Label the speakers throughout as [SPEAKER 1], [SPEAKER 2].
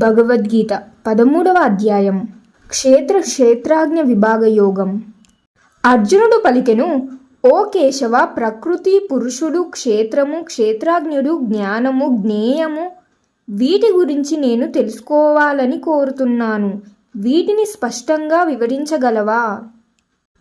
[SPEAKER 1] భగవద్గీత పదమూడవ అధ్యాయం. క్షేత్ర క్షేత్రాజ్ఞ విభాగ యోగం. అర్జునుడు పలికెను ఓ కేశవ ప్రకృతి పురుషుడు క్షేత్రము క్షేత్రాజ్ఞుడు జ్ఞానము జ్ఞేయము వీటి గురించి నేను తెలుసుకోవాలని కోరుతున్నాను. వీటిని స్పష్టంగా వివరించగలవా?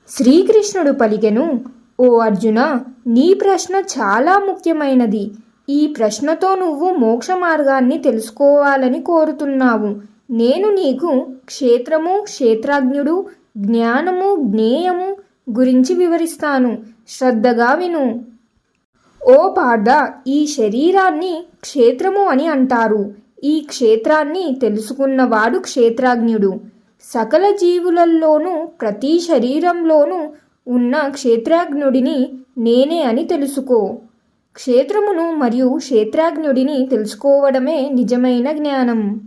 [SPEAKER 1] శ్రీకృష్ణుడు పలికెను ఓ అర్జున నీ ప్రశ్న చాలా ముఖ్యమైనది. ఈ ప్రశ్నతో నువ్వు మోక్ష మార్గాన్ని తెలుసుకోవాలని కోరుతున్నావు. నేను నీకు క్షేత్రము క్షేత్రాజ్ఞుడు జ్ఞానము జ్ఞేయము గురించి వివరిస్తాను. శ్రద్ధగా విను. ఓ పార్థ ఈ శరీరాన్ని క్షేత్రము అని అంటారు. ఈ క్షేత్రాన్ని తెలుసుకున్నవాడు క్షేత్రాజ్ఞుడు. సకల జీవులల్లోనూ ప్రతి శరీరంలోనూ ఉన్న క్షేత్రాజ్ఞుడిని నేనే అని తెలుసుకో. క్షేత్రమును మరియు క్షేత్రాజ్ఞుడిని తెలుసుకోవడమే నిజమైన జ్ఞానం.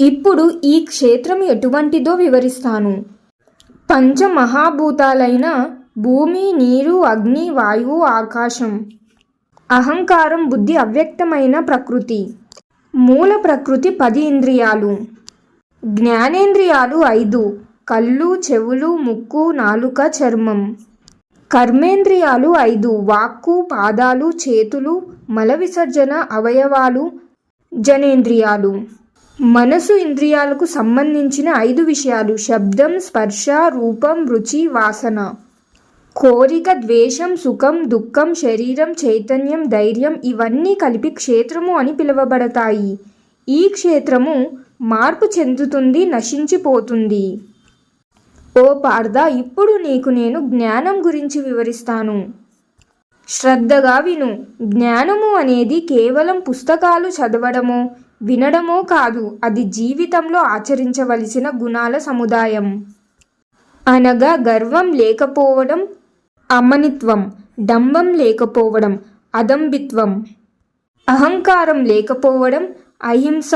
[SPEAKER 1] ఇప్పుడు ఈ క్షేత్రం ఎటువంటిదో వివరిస్తాను. పంచమహాభూతాలైన భూమి నీరు అగ్ని వాయువు ఆకాశం. అహంకారం బుద్ధి అవ్యక్తమైన ప్రకృతి. మూల ప్రకృతి పది ఇంద్రియాలు. జ్ఞానేంద్రియాలు ఐదు. కళ్ళు చెవులు ముక్కు నాలుక చర్మం. కర్మేంద్రియాలు ఐదు వాక్కు పాదాలు చేతులు మల విసర్జన అవయవాలు జనేంద్రియాలు. మనసు ఇంద్రియాలకు సంబంధించిన ఐదు విషయాలు శబ్దం స్పర్శ రూపం రుచి వాసన. కోరిక ద్వేషం సుఖం దుఃఖం శరీరం చైతన్యం ధైర్యం ఇవన్నీ కలిపి క్షేత్రము అని పిలువబడతాయి. ఈ క్షేత్రము మార్పు చెందుతుంది నశించిపోతుంది. ఓ పార్థ ఇప్పుడు నీకు నేను జ్ఞానం గురించి వివరిస్తాను. శ్రద్ధగా విను. జ్ఞానము అనేది కేవలం పుస్తకాలు చదవడమో వినడమో కాదు అది జీవితంలో ఆచరించవలసిన గుణాల సముదాయం. అనగా గర్వం లేకపోవడం అమనిత్వం డంబం లేకపోవడం అదంబిత్వం. అహంకారం లేకపోవడం అహింస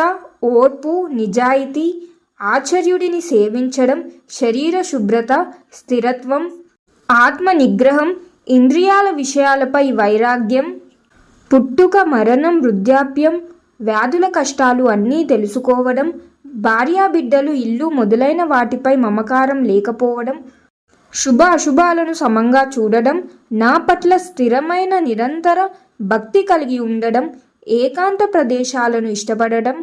[SPEAKER 1] ఓర్పు నిజాయితీ ఆచార్యుడిని సేవించడం శరీర శుభ్రత స్థిరత్వం ఆత్మ నిగ్రహం ఇంద్రియాల విషయాలపై వైరాగ్యం పుట్టుక మరణం వృద్ధాప్యం వ్యాధుల కష్టాలు అన్నీ తెలుసుకోవడం భార్యాబిడ్డలు ఇల్లు మొదలైన వాటిపై మమకారం లేకపోవడం శుభ అశుభాలను సమంగా చూడడం నా పట్ల స్థిరమైన నిరంతర భక్తి కలిగి ఉండడం ఏకాంత ప్రదేశాలను ఇష్టపడడం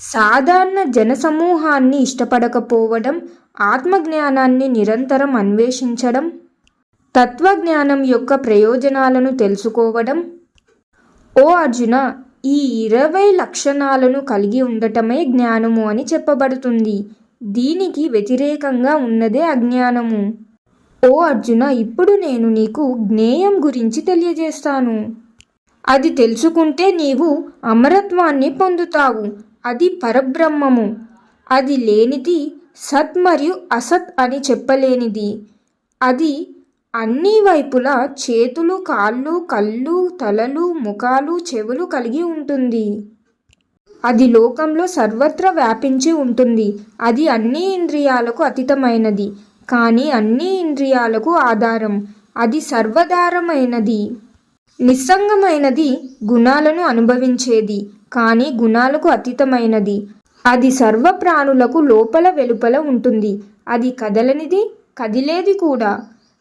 [SPEAKER 1] సాధారణ జనసమూహాన్ని ఇష్టపడకపోవడం ఆత్మజ్ఞానాన్ని నిరంతరం అన్వేషించడం తత్వజ్ఞానం యొక్క ప్రయోజనాలను తెలుసుకోవడం. ఓ అర్జున ఈ ఇరవై లక్షణాలను కలిగి ఉండటమే జ్ఞానము అని చెప్పబడుతుంది. దీనికి వ్యతిరేకంగా ఉన్నదే అజ్ఞానము. ఓ అర్జున ఇప్పుడు నేను నీకు జ్ఞేయం గురించి తెలియజేస్తాను. అది తెలుసుకుంటే నీవు అమరత్వాన్ని పొందుతావు. అది పరబ్రహ్మము. అది లేనిది సత్ మరియు అసత్ అని చెప్పలేనిది. అది అన్ని వైపులా చేతులు కాళ్ళు కళ్ళు తలలు ముఖాలు చెవులు కలిగి ఉంటుంది. అది లోకంలో సర్వత్రా వ్యాపించి ఉంటుంది. అది అన్ని ఇంద్రియాలకు అతీతమైనది. కానీ అన్ని ఇంద్రియాలకు ఆధారం. అది సర్వధారమైనది. నిస్సంగమైనది గుణాలను అనుభవించేది. కానీ గుణాలకు అతీతమైనది. అది సర్వ ప్రాణులకు లోపల వెలుపల ఉంటుంది. అది కదలనిది కదిలేది కూడా.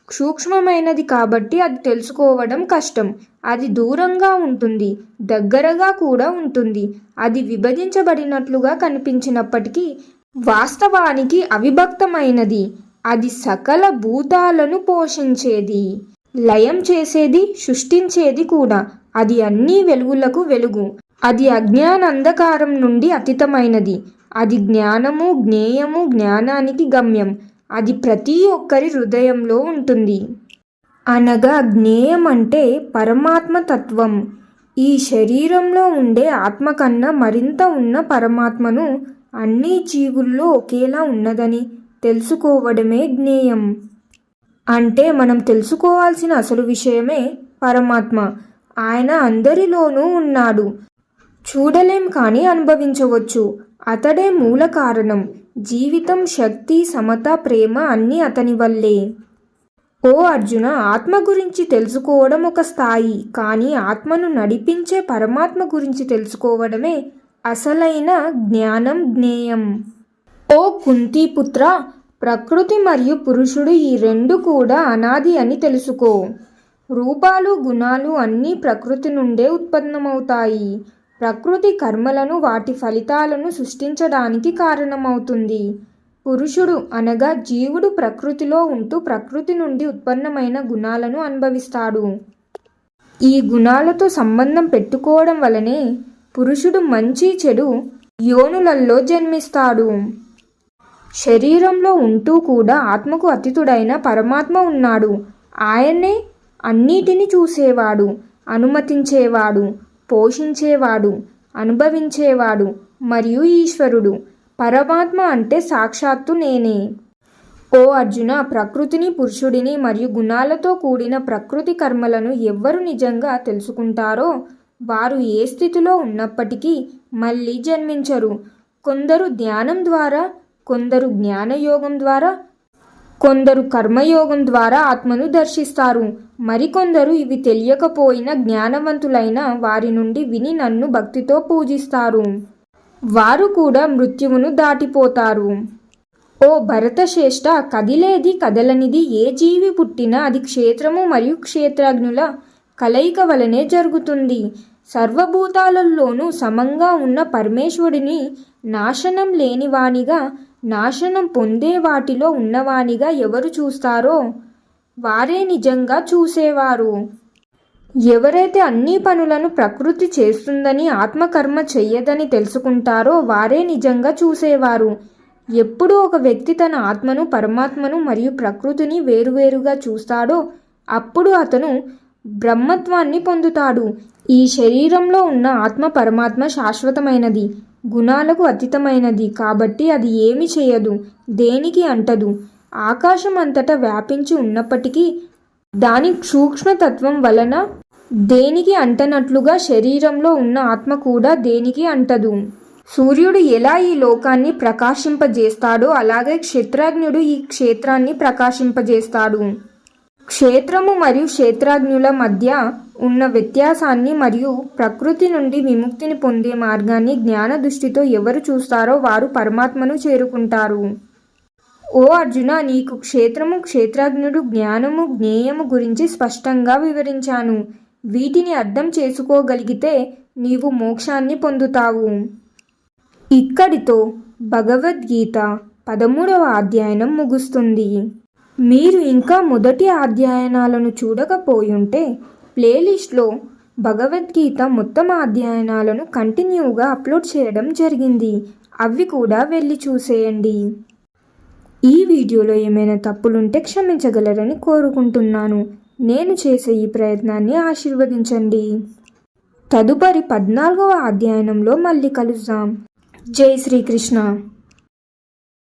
[SPEAKER 1] సూక్ష్మమైనది కాబట్టి అది తెలుసుకోవడం కష్టం. అది దూరంగా ఉంటుంది దగ్గరగా కూడా ఉంటుంది. అది విభజించబడినట్లుగా కనిపించినప్పటికీ వాస్తవానికి అవిభక్తమైనది. అది సకల భూతాలను పోషించేది. లయం చేసేది సృష్టించేది కూడా. అది అన్ని వెలుగులకు వెలుగు. అది అజ్ఞానంధకారం నుండి అతీతమైనది. అది జ్ఞానము జ్ఞేయము జ్ఞానానికి గమ్యం. అది ప్రతి ఒక్కరి హృదయంలో ఉంటుంది. అనగా జ్ఞేయం అంటే పరమాత్మ తత్వం. ఈ శరీరంలో ఉండే ఆత్మ కన్నా మరింత ఉన్న పరమాత్మను అన్ని జీవుల్లో ఒకేలా ఉన్నదని తెలుసుకోవడమే జ్ఞేయం. అంటే మనం తెలుసుకోవాల్సిన అసలు విషయమే పరమాత్మ. ఆయన అందరిలోనూ ఉన్నాడు. చూడలేం కానీ అనుభవించవచ్చు. అతడే మూల కారణం. జీవితం శక్తి సమత ప్రేమ అన్నీ అతని వల్లే. ఓ అర్జున ఆత్మ గురించి తెలుసుకోవడం ఒక స్థాయి. కానీ ఆత్మను నడిపించే పరమాత్మ గురించి తెలుసుకోవడమే అసలైన జ్ఞానం జ్ఞేయం. ఓ కుంతీపుత్ర ప్రకృతి మరియు పురుషుడు ఈ రెండు కూడా అనాది అని తెలుసుకో. రూపాలు గుణాలు అన్నీ ప్రకృతి నుండే ఉత్పన్నమవుతాయి. ప్రకృతి కర్మలను వాటి ఫలితాలను సృష్టించడానికి కారణమవుతుంది. పురుషుడు అనగా జీవుడు ప్రకృతిలో ఉంటూ ప్రకృతి నుండి ఉత్పన్నమైన గుణాలను అనుభవిస్తాడు. ఈ గుణాలతో సంబంధం పెట్టుకోవడం వలనే పురుషుడు మంచి చెడు యోనులల్లో జన్మిస్తాడు. శరీరంలో ఉంటూ కూడా ఆత్మకు అతీతుడైన పరమాత్మ ఉన్నాడు. ఆయనే అన్నిటిని చూసేవాడు అనుమతించేవాడు. పోషించేవాడు అనుభవించేవాడు మరియు ఈశ్వరుడు. పరమాత్మ అంటే సాక్షాత్తు నేనే. ఓ అర్జున ప్రకృతిని పురుషుడిని మరియు గుణాలతో కూడిన ప్రకృతి కర్మలను ఎవ్వరు నిజంగా తెలుసుకుంటారో వారు ఏ స్థితిలో ఉన్నప్పటికీ మళ్ళీ జన్మించరు. కొందరు ధ్యానం ద్వారా కొందరు జ్ఞానయోగం ద్వారా కొందరు కర్మయోగం ద్వారా ఆత్మను దర్శిస్తారు. మరికొందరు ఇవి తెలియకపోయిన జ్ఞానవంతులైన వారి నుండి విని నన్ను భక్తితో పూజిస్తారు. వారు కూడా మృత్యువును దాటిపోతారు. ఓ భరతశ్రేష్ట కదిలేది కదలనిది ఏ జీవి పుట్టినా అది క్షేత్రము మరియు క్షేత్రజ్ఞుల కలయిక వలనే జరుగుతుంది. సర్వభూతాలలోనూ సమంగా ఉన్న పరమేశ్వరుడిని నాశనం లేనివానిగా నాశనం పొందే వాటిలో ఉన్నవానిగా ఎవరు చూస్తారో వారే నిజంగా చూసేవారు. ఎవరైతే అన్ని పనులను ప్రకృతి చేస్తుందని ఆత్మకర్మ చెయ్యదని తెలుసుకుంటారో వారే నిజంగా చూసేవారు. ఎప్పుడు ఒక వ్యక్తి తన ఆత్మను పరమాత్మను మరియు ప్రకృతిని వేరువేరుగా చూస్తాడో అప్పుడు అతను బ్రహ్మత్వాన్ని పొందుతాడు. ఈ శరీరంలో ఉన్న ఆత్మ పరమాత్మ శాశ్వతమైనది. గుణాలకు అతీతమైనది కాబట్టి అది ఏమి చేయదు దేనికి అంటదు. ఆకాశం అంతటా వ్యాపించి ఉన్నప్పటికీ దాని సూక్ష్మతత్వం వలన దేనికి అంటనట్లుగా శరీరంలో ఉన్న ఆత్మ కూడా దేనికి అంటదు. సూర్యుడు ఎలా ఈ లోకాన్ని ప్రకాశింపజేస్తాడో అలాగే క్షేత్రజ్ఞుడు ఈ క్షేత్రాన్ని ప్రకాశింపజేస్తాడు. క్షేత్రము మరియు క్షేత్రజ్ఞుల మధ్య ఉన్న వ్యత్యాసాన్ని మరియు ప్రకృతి నుండి విముక్తిని పొందే మార్గాన్ని జ్ఞాన దృష్టితో ఎవరు చూస్తారో వారు పరమాత్మను చేరుకుంటారు. ఓ అర్జున నీకు క్షేత్రము క్షేత్రజ్ఞుడు జ్ఞానము జ్ఞేయము గురించి స్పష్టంగా వివరించాను. వీటిని అర్థం చేసుకోగలిగితే నీవు మోక్షాన్ని పొందుతావు. ఇక్కడితో భగవద్గీత పదమూడవ అధ్యయనం ముగుస్తుంది. మీరు ఇంకా మొదటి అధ్యయనాలను చూడకపోయుంటే ప్లేలిస్ట్లో భగవద్గీత మొత్తం అధ్యయనాలను కంటిన్యూగా అప్లోడ్ చేయడం జరిగింది. అవి కూడా వెళ్ళి చూసేయండి. ఈ వీడియోలో ఏమైనా తప్పులుంటే క్షమించగలరని కోరుకుంటున్నాను. నేను చేసే ఈ ప్రయత్నాన్ని ఆశీర్వదించండి. తదుపరి పద్నాలుగవ అధ్యయనంలో మళ్ళీ కలుద్దాం. జై శ్రీకృష్ణ.